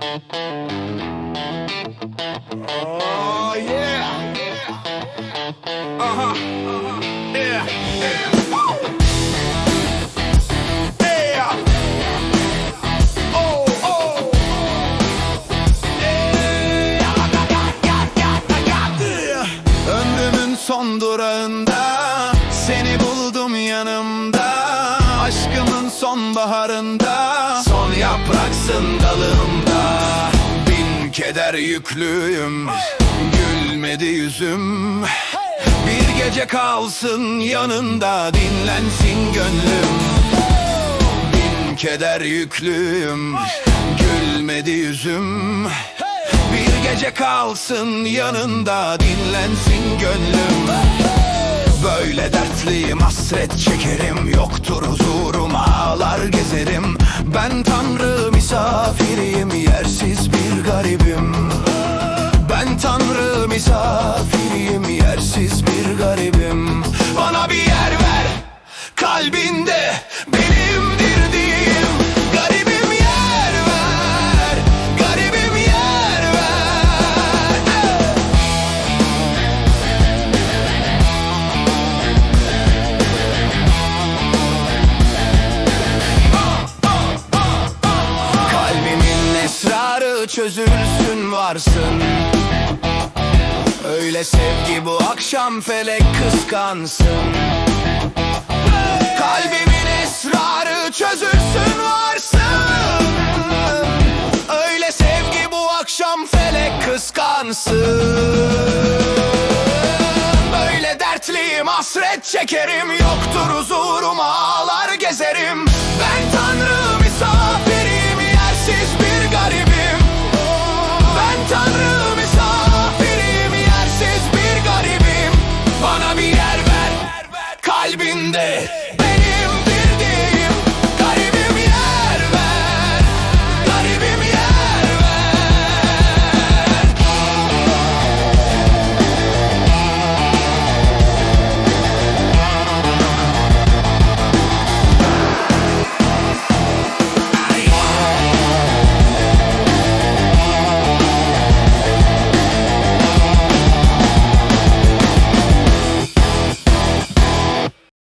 Oh son durağında Seni buldum yanımda. Aşkımın sonbaharında Son yapraksın dalımda keder yüklüyüm. Gülmedi yüzüm. Bir gece kalsın yanında Dinlensin gönlüm. Bin keder yüklüyüm. Gülmedi yüzüm. Bir gece kalsın yanında Dinlensin gönlüm. Böyle dertliyim hasret çekerim. Yoktur huzurum ağlar gezerim. Ben tanrı misafiriyim Yersiz bir garibim. Bana bir yer ver Kalbinde benimdir diyeyim Garibim yer ver Garibim yer ver. Kalbimin esrarı çözülsün varsın Öyle sevgi bu akşam felek kıskansın. Kalbimin esrarı çözülsün varsın. Öyle sevgi bu akşam felek kıskansın. Böyle dertliyim hasret çekerim. Yoktur huzurum ağlar gezerim